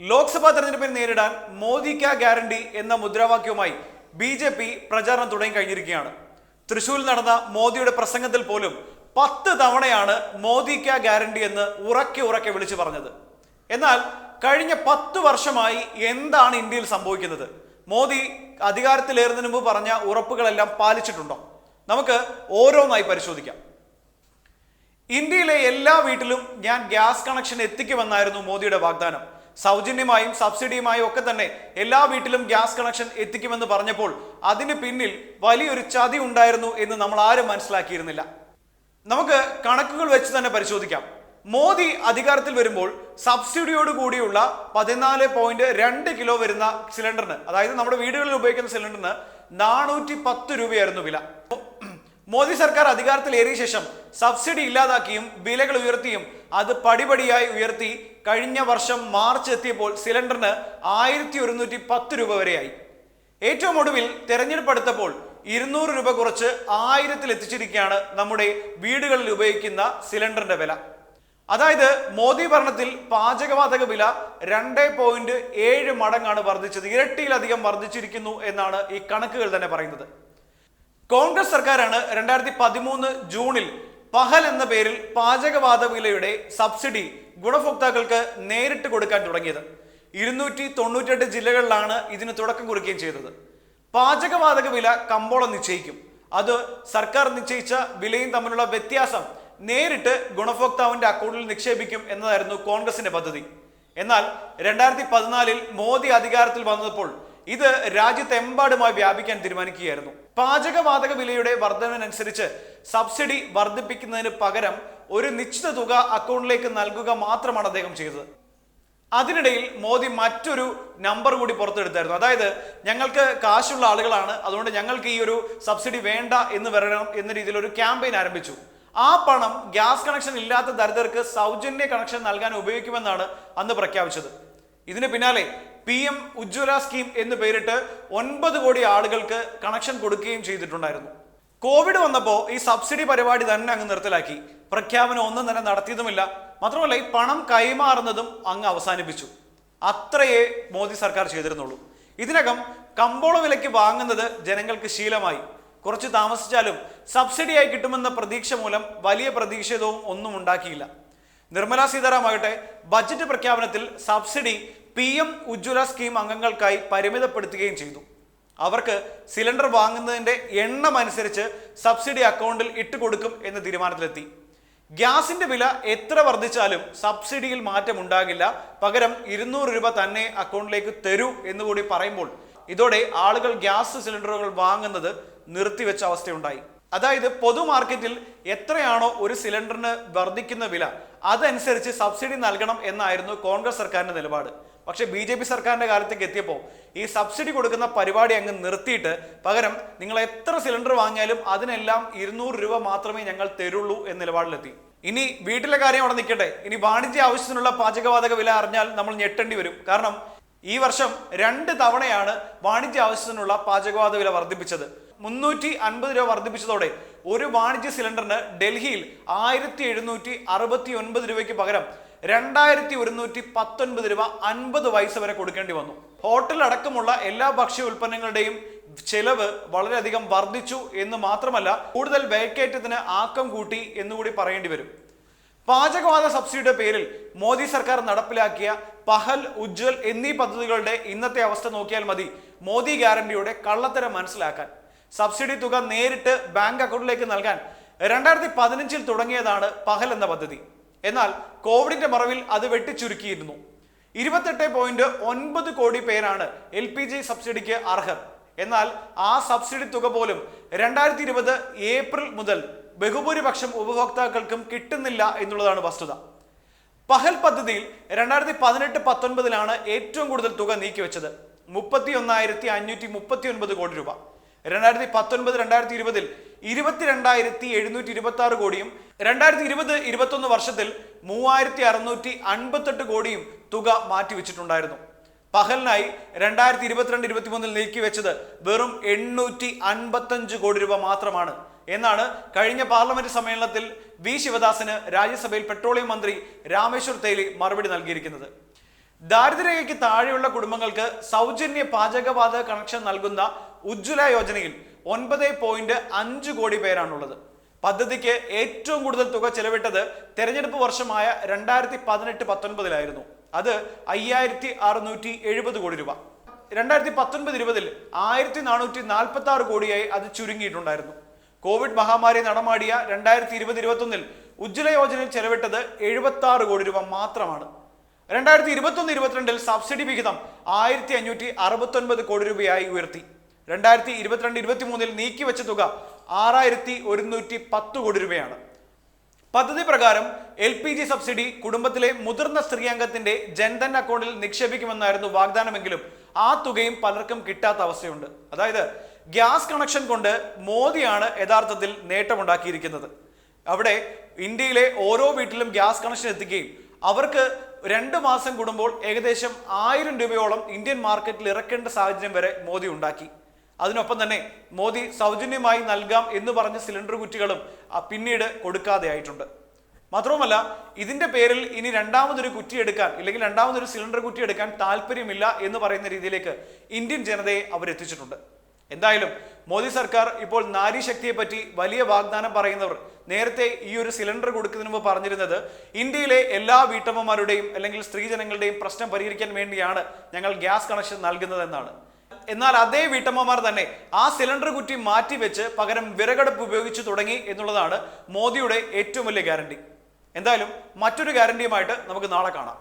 ലോക്സഭാ തെരഞ്ഞെടുപ്പിനെ നേരിടാൻ മോദി ക്യാ ഗ്യാരണ്ടി എന്ന മുദ്രാവാക്യവുമായി ബി ജെ പി പ്രചാരണം തുടങ്ങി കഴിഞ്ഞിരിക്കുകയാണ്. തൃശൂരിൽ നടന്ന മോദിയുടെ പ്രസംഗത്തിൽ പോലും പത്ത് തവണയാണ് മോദി ക്യാ ഗ്യാരണ്ടി എന്ന് ഉറക്കെ ഉറക്കെ വിളിച്ചു പറഞ്ഞത്. എന്നാൽ കഴിഞ്ഞ പത്ത് വർഷമായി എന്താണ് ഇന്ത്യയിൽ സംഭവിക്കുന്നത്? മോദി അധികാരത്തിലേറുന്നതിന് മുമ്പ് പറഞ്ഞ ഉറപ്പുകളെല്ലാം പാലിച്ചിട്ടുണ്ടോ? നമുക്ക് ഓരോന്നായി പരിശോധിക്കാം. ഇന്ത്യയിലെ എല്ലാ വീട്ടിലും ഞാൻ ഗ്യാസ് കണക്ഷൻ എത്തിക്കുമെന്നായിരുന്നു മോദിയുടെ വാഗ്ദാനം. സൗജന്യമായും സബ്സിഡിയുമായും ഒക്കെ തന്നെ എല്ലാ വീട്ടിലും ഗ്യാസ് കണക്ഷൻ എത്തിക്കുമെന്ന് പറഞ്ഞപ്പോൾ അതിന് പിന്നിൽ വലിയൊരു ചതി ഉണ്ടായിരുന്നു എന്ന് നമ്മൾ ആരും മനസ്സിലാക്കിയിരുന്നില്ല. നമുക്ക് കണക്കുകൾ വെച്ച് തന്നെ പരിശോധിക്കാം. മോദി അധികാരത്തിൽ വരുമ്പോൾ സബ്സിഡിയോട് കൂടിയുള്ള പതിനാല് പോയിന്റ് രണ്ട് കിലോ വരുന്ന സിലിണ്ടറിന് അതായത് നമ്മുടെ വീടുകളിൽ ഉപയോഗിക്കുന്ന സിലിണ്ടറിന് നാനൂറ്റി പത്ത് രൂപയായിരുന്നു വില. മോദി സർക്കാർ അധികാരത്തിലേറിയ ശേഷം സബ്സിഡി ഇല്ലാതാക്കിയും വിലകൾ ഉയർത്തിയും അത് പടിപടിയായി ഉയർത്തി കഴിഞ്ഞ വർഷം മാർച്ച് എത്തിയപ്പോൾ സിലിണ്ടറിന് ആയിരത്തി ഒരുന്നൂറ്റി പത്ത് രൂപ വരെയായി. ഏറ്റവും ഒടുവിൽ തെരഞ്ഞെടുപ്പ് അടുത്തപ്പോൾ ഇരുന്നൂറ് രൂപ കുറച്ച് ആയിരത്തിൽ എത്തിച്ചിരിക്കുകയാണ് നമ്മുടെ വീടുകളിൽ ഉപയോഗിക്കുന്ന സിലിണ്ടറിന്റെ വില. അതായത് മോദി ഭരണത്തിൽ പാചകവാതക വില രണ്ട് പോയിന്റ് ഏഴ് മടങ്ങാണ് വർദ്ധിച്ചത്. ഇരട്ടിയിലധികം വർദ്ധിച്ചിരിക്കുന്നു എന്നാണ് ഈ കണക്കുകൾ തന്നെ പറയുന്നത്. കോൺഗ്രസ് സർക്കാരാണ് രണ്ടായിരത്തി പതിമൂന്ന് ജൂണിൽ പഹൽ എന്ന പേരിൽ പാചകവാതക വിലയുടെ സബ്സിഡി ഗുണഭോക്താക്കൾക്ക് നേരിട്ട് കൊടുക്കാൻ തുടങ്ങിയത്. ഇരുന്നൂറ്റി തൊണ്ണൂറ്റെട്ട് ജില്ലകളിലാണ് ഇതിന് തുടക്കം കുറിക്കുകയും ചെയ്തത്. പാചകവാതക വില കമ്പോളം നിശ്ചയിക്കും. അത് സർക്കാർ നിശ്ചയിച്ച വിലയും തമ്മിലുള്ള വ്യത്യാസം നേരിട്ട് ഗുണഭോക്താവിന്റെ അക്കൗണ്ടിൽ നിക്ഷേപിക്കും എന്നതായിരുന്നു കോൺഗ്രസിന്റെ പദ്ധതി. എന്നാൽ രണ്ടായിരത്തി പതിനാലിൽ മോദി അധികാരത്തിൽ വന്നപ്പോൾ ഇത് രാജ്യത്തെമ്പാടുമായി വ്യാപിക്കാൻ തീരുമാനിക്കുകയായിരുന്നു. പാചകവാതക വിലയുടെ വർധനവിനനുസരിച്ച് സബ്സിഡി വർദ്ധിപ്പിക്കുന്നതിന് പകരം ഒരു നിശ്ചിത തുക അക്കൗണ്ടിലേക്ക് നൽകുക മാത്രമാണ് അദ്ദേഹം ചെയ്തത്. അതിനിടയിൽ മോദി മറ്റൊരു നമ്പർ കൂടി പുറത്തെടുത്തായിരുന്നു. അതായത് ഞങ്ങൾക്ക് കാശുള്ള ആളുകളാണ്. അതുകൊണ്ട് ഞങ്ങൾക്ക് ഈ ഒരു സബ്സിഡി വേണ്ട എന്ന് വരണം എന്ന രീതിയിൽ ഒരു ക്യാമ്പയിൻ ആരംഭിച്ചു. ആ പണം ഗ്യാസ് കണക്ഷൻ ഇല്ലാത്ത ദരിദ്രർക്ക് സൗജന്യ കണക്ഷൻ നൽകാൻ ഉപയോഗിക്കുമെന്നാണ് അന്ന് പ്രഖ്യാപിച്ചത്. ഇതിന് പിന്നാലെ പി എം ഉജ്ജ്വല സ്കീം എന്ന് പേരിട്ട് ഒൻപത് കോടി ആളുകൾക്ക് കണക്ഷൻ കൊടുക്കുകയും ചെയ്തിട്ടുണ്ടായിരുന്നു. കോവിഡ് വന്നപ്പോൾ ഈ സബ്സിഡി പരിപാടി തന്നെ അങ്ങ് നിർത്തലാക്കി. പ്രഖ്യാപനം ഒന്നും തന്നെ നടത്തിയതുമില്ല. മാത്രമല്ല ഈ പണം കൈമാറുന്നതും അങ്ങ് അവസാനിപ്പിച്ചു. അത്രയേ മോദി സർക്കാർ ചെയ്തിരുന്നുള്ളൂ. ഇതിനകം കമ്പോള വിലയ്ക്ക് വാങ്ങുന്നത് ജനങ്ങൾക്ക് ശീലമായി. കുറച്ച് താമസിച്ചാലും സബ്സിഡിയായി കിട്ടുമെന്ന പ്രതീക്ഷ മൂലം വലിയ പ്രതിഷേധവും ഒന്നും ഉണ്ടാക്കിയില്ല. നിർമ്മല സീതാരാമാകട്ടെ budget പ്രഖ്യാപനത്തിൽ subsidy P M Ujjwala scheme അംഗങ്ങൾക്കായി പരിമിതപ്പെടുത്തുകയും ചെയ്തു. അവർക്ക് സിലിണ്ടർ വാങ്ങുന്നതിന്റെ എണ്ണം അനുസരിച്ച് സബ്സിഡി അക്കൗണ്ടിൽ ഇട്ടുകൊടുക്കും എന്ന തീരുമാനത്തിലെത്തി. ഗ്യാസിന്റെ വില എത്ര വർദ്ധിച്ചാലും സബ്സിഡിയിൽ മാറ്റം ഉണ്ടാകില്ല. പകരം ഇരുന്നൂറ് രൂപ തന്നെ അക്കൗണ്ടിലേക്ക് തരൂ എന്നുകൂടി പറയുമ്പോൾ ഇതോടെ ആളുകൾ ഗ്യാസ് സിലിണ്ടറുകൾ വാങ്ങുന്നത് നിർത്തിവെച്ച അവസ്ഥയുണ്ടായി. അതായത് പൊതു മാർക്കറ്റിൽ എത്രയാണോ ഒരു സിലിണ്ടറിന് വർദ്ധിക്കുന്ന വില അതനുസരിച്ച് സബ്സിഡി നൽകണം എന്നായിരുന്നു കോൺഗ്രസ് സർക്കാരിന്റെ നിലപാട്. പക്ഷെ ബി ജെ പി സർക്കാരിന്റെ കാലത്തേക്ക് എത്തിയപ്പോൾ ഈ സബ്സിഡി കൊടുക്കുന്ന പരിപാടി അങ്ങ് നിർത്തിയിട്ട് പകരം നിങ്ങൾ എത്ര സിലിണ്ടർ വാങ്ങിയാലും അതിനെല്ലാം ഇരുന്നൂറ് രൂപ മാത്രമേ ഞങ്ങൾ തരുള്ളൂ എന്ന നിലപാടിലെത്തി. ഇനി വീട്ടിലെ കാര്യം അവിടെ നിൽക്കട്ടെ. ഇനി വാണിജ്യ ആവശ്യത്തിനുള്ള പാചകവാതക വില അറിഞ്ഞാൽ നമ്മൾ ഞെട്ടേണ്ടി വരും. കാരണം ഈ വർഷം രണ്ട് തവണയാണ് വാണിജ്യ ആവശ്യത്തിനുള്ള പാചകവാതക വില വർദ്ധിപ്പിച്ചത്. മുന്നൂറ്റി അൻപത് രൂപ വർദ്ധിപ്പിച്ചതോടെ ഒരു വാണിജ്യ സിലിണ്ടറിന് ഡൽഹിയിൽ ആയിരത്തി എഴുന്നൂറ്റി അറുപത്തി ഒൻപത് രൂപയ്ക്ക് പകരം രണ്ടായിരത്തി ഒരുന്നൂറ്റി പത്തൊൻപത് രൂപ അൻപത് വയസ്സ് വരെ കൊടുക്കേണ്ടി വന്നു. ഹോട്ടൽ അടക്കമുള്ള എല്ലാ ഭക്ഷ്യ ഉൽപ്പന്നങ്ങളുടെയും ചെലവ് വളരെയധികം വർദ്ധിച്ചു എന്ന് മാത്രമല്ല കൂടുതൽ വേക്കേറ്റത്തിന് ആക്കം കൂട്ടി എന്നുകൂടി പറയേണ്ടി വരും. പാചകവാത സബ്സിഡിയുടെ പേരിൽ മോദി സർക്കാർ നടപ്പിലാക്കിയ പഹൽ ഉജ്ജ്വൽ എന്നീ പദ്ധതികളുടെ ഇന്നത്തെ അവസ്ഥ നോക്കിയാൽ മതി. മോദി ഗ്യാരണ്ടിയുടെ കള്ളത്തരം മനസ്സിലാക്കാൻ. സബ്സിഡി തുക നേരിട്ട് ബാങ്ക് അക്കൗണ്ടിലേക്ക് നൽകാൻ. രണ്ടായിരത്തി പതിനഞ്ചിൽ തുടങ്ങിയതാണ് പഹൽ എന്ന പദ്ധതി. എന്നാൽ കോവിഡിന്റെ മറവിൽ അത് വെട്ടിച്ചുരുക്കിയിരുന്നു. ഇരുപത്തെട്ട് പോയിന്റ് ഒൻപത് കോടി പേരാണ് എൽ പി ജി സബ്സിഡിക്ക് അർഹർ. എന്നാൽ ആ സബ്സിഡി തുക പോലും രണ്ടായിരത്തി ഇരുപത് ഏപ്രിൽ മുതൽ ബഹുഭൂരിപക്ഷം ഉപഭോക്താക്കൾക്കും കിട്ടുന്നില്ല എന്നുള്ളതാണ് വസ്തുത. പഹൽ പദ്ധതിയിൽ രണ്ടായിരത്തി പതിനെട്ട് പത്തൊൻപതിലാണ് ഏറ്റവും കൂടുതൽ തുക നീക്കിവെച്ചത്. മുപ്പത്തി ഒന്നായിരത്തി അഞ്ഞൂറ്റി മുപ്പത്തി ഒൻപത് കോടി രൂപ. രണ്ടായിരത്തി പത്തൊൻപത് രണ്ടായിരത്തി ഇരുപതിൽ ഇരുപത്തിരണ്ടായിരത്തി എഴുന്നൂറ്റി ഇരുപത്തി ആറ് കോടിയും രണ്ടായിരത്തി ഇരുപത് ഇരുപത്തൊന്ന് വർഷത്തിൽ മൂവായിരത്തി അറുന്നൂറ്റി അൻപത്തെട്ട് കോടിയും തുക മാറ്റിവെച്ചിട്ടുണ്ടായിരുന്നു. പഹലിനായി രണ്ടായിരത്തി ഇരുപത്തിരണ്ട് നീക്കി വെച്ചത് വെറും എണ്ണൂറ്റി അൻപത്തഞ്ച് കോടി രൂപ മാത്രമാണ്. എന്നാണ് കഴിഞ്ഞ പാർലമെന്റ് സമ്മേളനത്തിൽ വി ശിവദാസന് രാജ്യസഭയിൽ പെട്രോളിയം മന്ത്രി രാമേശ്വർ തേലി മറുപടി നൽകിയിരിക്കുന്നത്. ദാരിദ്ര്യരേഖയ്ക്ക് താഴെയുള്ള കുടുംബങ്ങൾക്ക് സൗജന്യ പാചകവാതക കണക്ഷൻ നൽകുന്ന ഉജ്ജ്വല യോജനയിൽ ഒൻപത് പോയിന്റ് അഞ്ച് കോടി പേരാണുള്ളത് പദ്ധതിക്ക് ഏറ്റവും കൂടുതൽ തുക ചെലവിട്ടത് തെരഞ്ഞെടുപ്പ് വർഷമായ രണ്ടായിരത്തി പതിനെട്ട് പത്തൊൻപതിലായിരുന്നു. അത് അയ്യായിരത്തി അറുന്നൂറ്റി എഴുപത് കോടി രൂപ. രണ്ടായിരത്തി പത്തൊൻപത് ഇരുപതിൽ ആയിരത്തി നാനൂറ്റി നാൽപ്പത്തി ആറ് കോടിയായി അത് ചുരുങ്ങിയിട്ടുണ്ടായിരുന്നു. കോവിഡ് മഹാമാരി നടമാടിയ രണ്ടായിരത്തി ഇരുപത് ഇരുപത്തൊന്നിൽ ഉജ്ജ്വല യോജനയിൽ ചെലവിട്ടത് എഴുപത്തി ആറ് കോടി രൂപ മാത്രമാണ്. രണ്ടായിരത്തി ഇരുപത്തൊന്ന് ഇരുപത്തിരണ്ടിൽ സബ്സിഡി വിഹിതം ആയിരത്തി അഞ്ഞൂറ്റി അറുപത്തൊൻപത് കോടി രൂപയായി ഉയർത്തി. രണ്ടായിരത്തി ഇരുപത്തിരണ്ട് ഇരുപത്തി മൂന്നിൽ നീക്കിവെച്ച തുക ആറായിരത്തി ഒരുന്നൂറ്റി പത്ത് കോടി രൂപയാണ്. പദ്ധതി പ്രകാരം എൽ പി ജി സബ്സിഡി കുടുംബത്തിലെ മുതിർന്ന സ്ത്രീ അംഗത്തിന്റെ ജൻധൻ അക്കൗണ്ടിൽ നിക്ഷേപിക്കുമെന്നായിരുന്നു വാഗ്ദാനമെങ്കിലും ആ തുകയും പലർക്കും കിട്ടാത്ത അവസ്ഥയുണ്ട്. അതായത് ഗ്യാസ് കണക്ഷൻ കൊണ്ട് മോദിയാണ് യഥാർത്ഥത്തിൽ നേട്ടമുണ്ടാക്കിയിരിക്കുന്നത്. അവിടെ ഇന്ത്യയിലെ ഓരോ വീട്ടിലും ഗ്യാസ് കണക്ഷൻ എത്തിക്കുകയും അവർക്ക് രണ്ട് മാസം കൂടുമ്പോൾ ഏകദേശം ആയിരം രൂപയോളം ഇന്ത്യൻ മാർക്കറ്റിൽ ഇറക്കേണ്ട സാഹചര്യം വരെ മോദി ഉണ്ടാക്കി. അതിനൊപ്പം തന്നെ മോദി സൗജന്യമായി നൽകാം എന്ന് പറഞ്ഞ സിലിണ്ടർ കുറ്റികളും പിന്നീട് കൊടുക്കാതെ ആയിട്ടുണ്ട്. മാത്രവുമല്ല ഇതിന്റെ പേരിൽ ഇനി രണ്ടാമതൊരു കുറ്റി എടുക്കാൻ ഇല്ലെങ്കിൽ രണ്ടാമതൊരു സിലിണ്ടർ കുറ്റി എടുക്കാൻ താല്പര്യമില്ല എന്ന് പറയുന്ന രീതിയിലേക്ക് ഇന്ത്യൻ ജനതയെ അവരെത്തിച്ചിട്ടുണ്ട്. എന്തായാലും മോദി സർക്കാർ ഇപ്പോൾ നാരി ശക്തിയെ പറ്റി വലിയ വാഗ്ദാനം പറയുന്നവർ നേരത്തെ ഈ ഒരു സിലിണ്ടർ കൊടുക്കുന്നതിന് മുമ്പ് പറഞ്ഞിരുന്നത് ഇന്ത്യയിലെ എല്ലാ വീട്ടമ്മമാരുടെയും അല്ലെങ്കിൽ സ്ത്രീജനങ്ങളുടെയും പ്രശ്നം പരിഹരിക്കാൻ വേണ്ടിയാണ് ഞങ്ങൾ ഗ്യാസ് കണക്ഷൻ നൽകുന്നതെന്നാണ്. എന്നാൽ അതേ വീട്ടമ്മമാർ തന്നെ ആ സിലിണ്ടർ കുറ്റി മാറ്റിവെച്ച് പകരം വിറകടുപ്പ് ഉപയോഗിച്ചു തുടങ്ങി എന്നുള്ളതാണ് മോദിയുടെ ഏറ്റവും വലിയ ഗ്യാരണ്ടി. എന്തായാലും മറ്റൊരു ഗ്യാരണ്ടിയുമായിട്ട് നമുക്ക് നാളെ കാണാം.